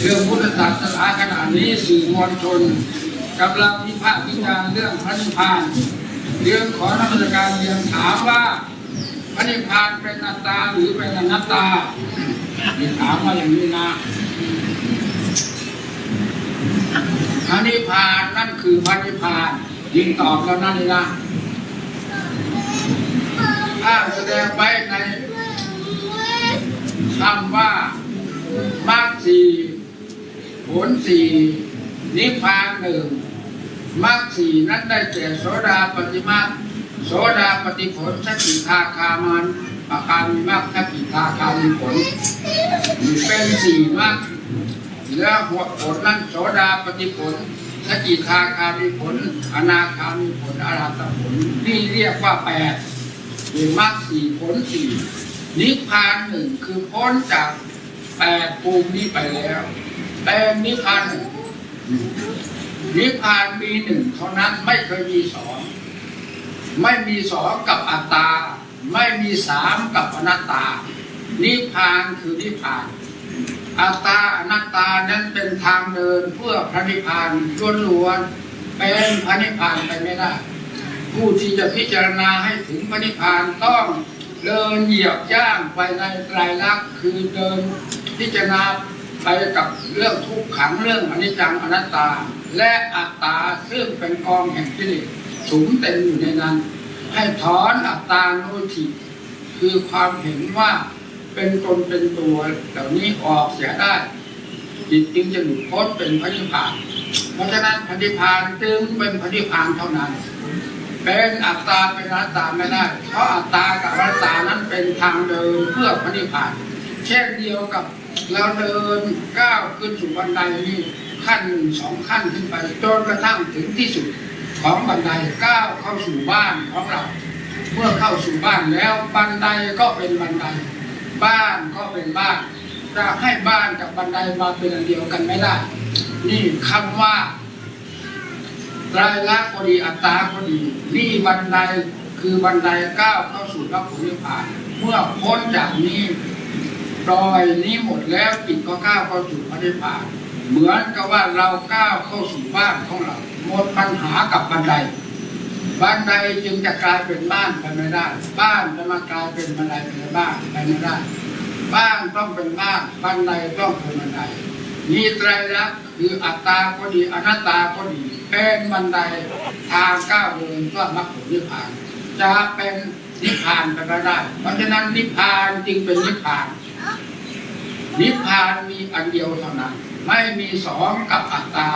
เรื่องพุทธศาสนาขณะนี้สื่อมวลชนกำลังวิพากษ์วิจารณ์เรื่องพระนิพพานเรื่องขอนักวิชาการเรียนถามว่าพระนิพพานเป็นอัตตาหรือเป็นอนัตตานี่ถามมาอย่างนี้นะพระนิพพานนั่นคือพระนิพพานยิงตอบแล้วนั่นนี่นะถ้าแสดงไว้ในคำว่ามรรคสี่ ผลสี่นิพพานหนึ่งมรรคสี่นั้นได้แก่โสดาปฏิมาโสดาปฏิผลสกิทาคามันอาการมีมรรคสกิทาคามีผลเป็นสี่มรรคแล้วหัวผลนั้นโสดาปฏิผลสกิทาคามีผล อนาคามีผลอรหัตผลนี่เรียกว่าแปดมีมรรคสี่ผลสี่นิพพานหนึ่งคือพ้นจากแปดภูมินี้ไปแล้ว แต่นิพพานหนึ่งนิพพานมีหนึ่งเท่านั้นไม่เคยมีสองไม่มีสองกับอัตตา ไม่มีสามกับอนัตตา นิพพานคือนิพพาน อัตตาอนัตตานั้นเป็นทางเดินเพื่อพระนิพพานล้วนๆเป็นพระนิพพานไปไม่ได้ ผู้ที่จะพิจารณาให้ถึงพระนิพพานต้องเดินเหยียบย่างไปในไตรลักษณ์คือเดินพิจารณา ไปกับเรื่องทุกขังเรื่องอนิจจังอนัตตา และอัตตาซึ่งเป็นกองแห่งกิเลสสุมเต็มอยู่ในนั้น ให้ถอนอัตตาโนทิคือความเห็นว่าเป็นตนเป็นตัวเหล่านี้ออกเสียได้จิตจึงจะหลุดพ้นเป็นพระนิพพาน เพราะฉะนั้นพระนิพพานจึงเป็นพระนิพพานเท่านั้น เป็นอัตตาเป็นอนัตตาไม่ได้ เพราะอัตตากับอนัตตานั้นเป็นทางเดินเพื่อพระนิพพาน เช่นเดียวกับ เราเดินก้าวขึ้นสู่บันไดนี่ขั้นหนึ่งสองขั้นขึ้นไปจนกระทั่งถึงที่สุดของบันไดก้าวเข้าสู่บ้านของเรา เมื่อเข้าสู่บ้านแล้วบันไดก็เป็นบันได บ้านก็เป็นบ้านจะให้บ้านกับบันไดมาเป็นอันเดียวกันไม่ได้ นี่คำว่าไตรลักษณ์ก็ดีอัตตาก็ดี นี่บันไดคือบันไดก้าวเข้าสู่พระผลนิพพาน เมื่อพ้นจากนี้ รอยนี้หมดแล้วจิตก็ก้าวเข้าสู่พระนิพพานเหมือนกับว่าเราก้าวเข้าสู่บ้านของเราหมดปัญหากับบันไดบันไดจึงจะกลายเป็นบ้านไปไม่ได้ บ้านจะมากลายเป็นบันไดเป็นบ้านไปไม่ได้ บ้านต้องเป็นบ้านบันไดต้องเป็นบันไดมีไตรลักษณ์คืออัตตาก็ดีอนัตตาก็ดีเป็นบันไดทางก้าวเดินเพื่อมรรคผลนิพพาน จะเป็นนิพพานไปไม่ได้ เพราะฉะนั้นนิพพานจึงเป็นนิพพาน นิพพานมีอันเดียวเท่านั้น ไม่มีสองกับอัตตา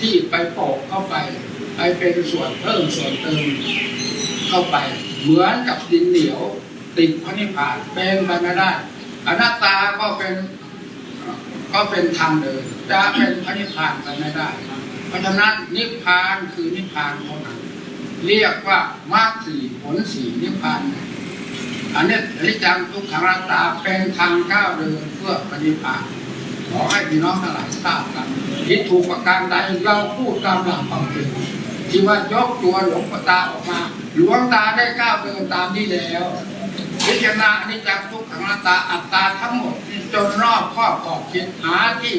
ที่ไปโปะเข้าไป ไปเป็นส่วนเพิ่มส่วนเติมเข้าไป เหมือนกับดินเหนียวติดพระนิพพานเป็นไปไม่ได้อนัตตาก็เป็นก็เป็นทางเดินจะเป็นพระนิพพานไปไม่ได้ เพราะฉะนั้นนิพพานคือนิพพานเท่านั้นเรียกว่ามรรคสี่ผลสี่นิพพาน อันนี้อนิจจังทุกขังอนัตตาเป็นทางก้าวเดินเพื่อปฏิภาณขอให้พี่น้องทั้งหลายทราบกันคิดถูกประการใดเราพูดตามหลักความเป็นที่ว่ายกตัวหลวงตาออกมา หลวงตาได้ก้าวเดินตามนี้แล้ว พิจารณาอนิจจังทุกขังอนัตตาอัตตาทั้งหมดจนรอบครอบขอบคิดหาที่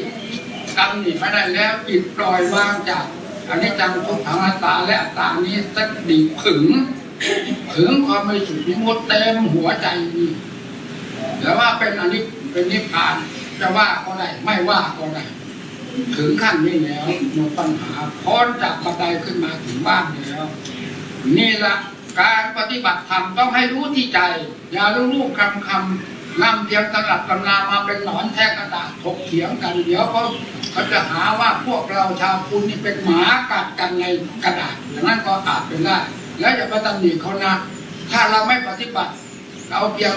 กำหนิไม่ได้แล้วจิตปล่อยวางจากอนิจจังทุกขังอัตตาและอัตตานี้สักดีถึง ถึงความไม่สุดวิมุตเต็มหัวใจนี่แล้วว่าเป็นอนนี้เป็นนิพพานจะว่าก็ได้ไม่ว่าก็ได้ถึงขั้นนี้แล้วหมดปัญหาพ้นจากบันไดขึ้นมาถึงบ้านแล้ว นี่ละการปฏิบัติธรรมต้องให้รู้ที่ใจ อย่ารู้ลูกคำคำนำเพียงตลับตำนามาเป็นหนอนแทกกระดาษถกเถียงกัน เดี๋ยวเขาเขาจะหาว่าพวกเราชาวพุทธนี่เป็นหมากัดกันในกระดาษอย่างนั้นก็อาจเป็นได้ แล้วอย่าไปตำหนิเขานะ ถ้าเราไม่ปฏิบัติ เราเพียง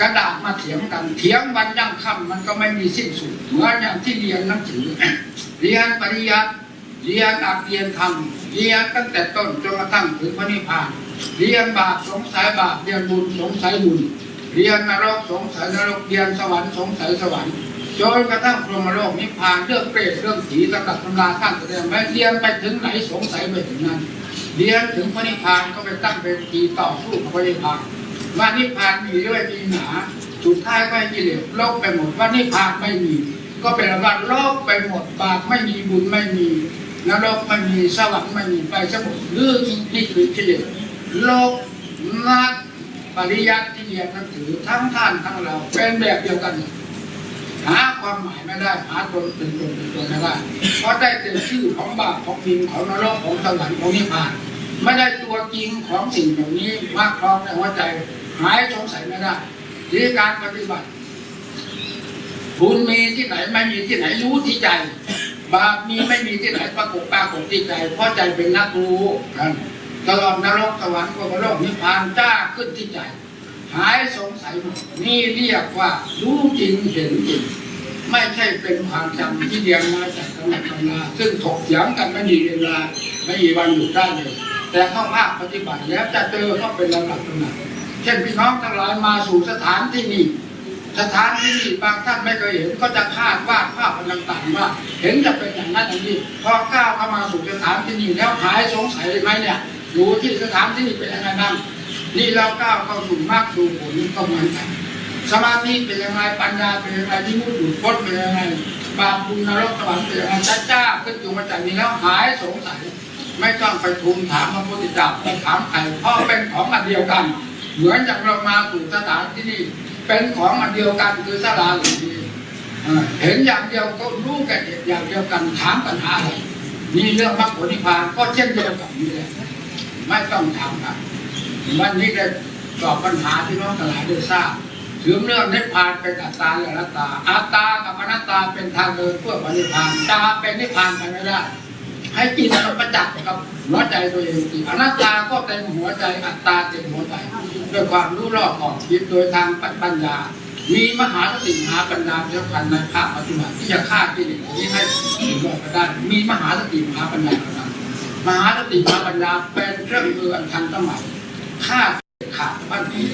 กระดาษมาเถียงกัน เถียงวันยั่งค่ำมันก็ไม่มีสิ้นสุดเหมือนอย่างที่เรียนหนังสือเรียนปริยัติเรียนอักเรียนธรรมเรียนตั้งแต่ต้นจนกระทั่งถึงพระนิพพาน เรียนบาปสงสัยบาปเรียนบุญสงสัยบุญเรียนนรกสงสัยนรกเรียนสวรรค์สงสัยสวรรค์ จนกระทั่งพรหมโลกนิพพานเรื่องเปรตเรื่องผีตะกับตำราท่านแสดงไว้เรียนไปถึงไหนสงสัยไปถึงนั้นเรียนถึงพระนิพพานก็ไปตั้งเป็นทีต่อสู้กับพระนิพพานว่านิพพานมีด้วยมีหนาสุดท้ายก็กิเลสลบไปหมดว่านิพพานไม่มี ก็เป็นว่าโลกไปหมดบาปไม่มีบุญไม่มีนรกไม่มีสวรรค์ไม่มีไปสมุทรเรื่องนี่คือที่โลกนักปริยัติที่เรียนนังสือทั้งท่านทั้งเราเป็นแบบเดียวกัน หาความหมายไม่ได้ หาตนเป็นตนเป็นตนไม่ได้เพราะได้แต่ชื่อของบาปของบินของนรกของสวรรค์ของนิพพาน ไม่ได้ตัวจริงของสิ่งเหล่านี้มากครองในหัวใจหายสงสัยไม่ได้ที่การปฏิบัติบุญมีที่ไหนไม่มีที่ไหนรู้ที่ใจ บาปมีไม่มีที่ไหนปรากฏปรากฏที่ใจ เพราะใจเป็นนักรู้นั่นตลอดนรกสวรรค์ก็โลกนิพพานจ้าขึ้นที่ใจ หายสงสัยหมดนี่เรียกว่ารู้จริงเห็นจริง ไม่ใช่เป็นความจำที่เรียนมาจากตำนักตำราซึ่งถกเถียงกันไม่มีเวลาไม่มีวันหยุดได้เลยแต่เข้าภาคปฏิบัติแล้วจะเจอเขาเป็นลำดับลำดับเช่นพี่น้องทั้งหลายมาสู่สถานที่นี้สถานที่นี้บางท่านไม่เคยเห็นก็จะคาดว่าภาพมันต่างๆว่า เห็นจะเป็นอย่างนั้นอย่างนี้พอก้าวเข้ามาสู่สถานที่นี้แล้วหายสงสัยไหมเนี่ยอยู่ที่สถานที่นี้เป็นยังไงบ้าง นี่เราก้าวเข้าสู่มรรคสู่ผลก็เหมือนกันสมาธิเป็นยังไงปัญญาเป็นยังไงที่มุดหลุดพ้นเป็นยังไงบาปบุญนรกสวรรค์เป็นยังไงจ้าจ้าขึ้นอยู่มาจากนี้แล้วหายสงสัยไม่ต้องไปทูลถามพระพุทธเจ้าไปถามใครเพราะเป็นของอันเดียวกัน เหมือนอย่างเรามาสู่สถานที่นี่เป็นของอันเดียวกันคือสลาหรือดีเอ่เห็นอย่างเดียวก็รู้กันอย่างเดียวกันถามปัญหาอะไรนี่เรื่องมรรคผลนิพพานก็เช่นเดียวกับนี้แหละไม่ต้องถามกัน วันนี้ได้ตอบปัญหาที่น้องทั้งหลายได้ทราบถึงเรื่องนิพพานเป็นอัตตาและอนัตตาอัตตากับอนัตตาเป็นทางเดินเพื่อปณิพพานตาเป็นนิพพานไปไม่ได้ให้จิตมันประจักษ์กับหัวใจตัวเองสิอนัตตาก็เต็มหัวใจอัตตาเต็มหัวใจด้วยความรู้รอบขอบคิดโดยทางปัญญา มีมหาสติมหาปัญญาเดียวกันในภาคปฏิบัติที่จะฆ่าที่นี้นี้ให้ถึงรอดไปได้ มีมหาสติมหาปัญญาเท่านั้นมหาสติมหาปัญญาเป็นเครื่องมืออันทันสมัย ฆ่าขาดบ้านนี้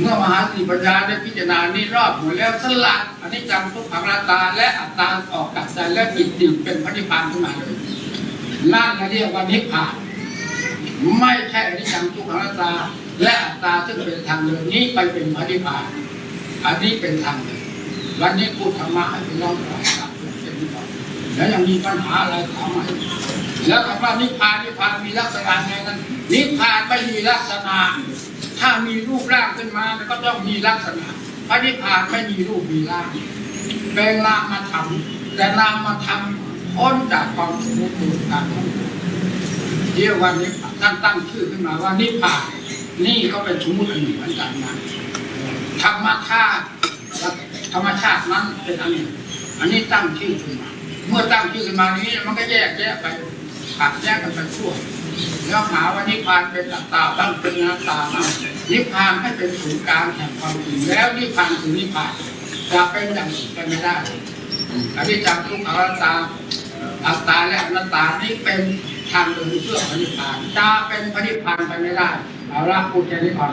เมื่อมหาสติปัญญาได้พิจารณานี้รอบหมดแล้วสลัดอันนี้จังทุกขังอนัตาและอัตตาออกจากใจและจิตติเป็นพระนิพพานขึ้นมาเลยนั่นเรียกว่านิพพานไม่ใช่อนิจจังทุกขังอนัตาและอัตตาซึ่งเป็นทางเดินนี้ไปเป็นพระนิพพานอันนี้เป็นทางเดินวันนี้พูดธรรมะให้พี่น้องราทราบเป็นนิพพานแล้วยังมีปัญหาอะไรถามมาอีก แล้วคำว่านิพพานนิพพานมีลักษณะไงนั้นนิพพานไม่มีลักษณะ ถ้ามีรูปร่างขึ้นมามันก็ต้องมีลักษณะพระนิพพานไม่มีรูปมีร่างเป็นนามธรรมแต่นามธรรมพ้นจากความสมมติการทั้งปวงเรียกว่านิพพานท่านตั้งชื่อขึ้นมาว่านิพพานนี่ก็เป็นสมมติอันหนึ่งเหมือนกันนะธรรมชาติธรรมชาตินั้นเป็นอันหนึ่งอันนี้ตั้งชื่อขึ้นมา เมื่อตั้งชื่อขึ้นมานี้มันก็แยกแยะไป ขัดแยกกันไปทั่วแล้วหาว่านิพพานเป็นอัตตาบ้างเป็นอนัตตาบ้างนิพพานให้เป็นศูนย์กลางแห่งความจริงแล้วนิพพานคือนิพพานจะเป็นอย่างอื่นไปไม่ได้อันนี้จากทุกขอนัตตาอัตตาและอนัตตานี่เป็นทางเดินเพื่อพระนิพพานจะเป็นพระนิพพานไปไม่ได้เอาละพูดแค่นี้ก่อน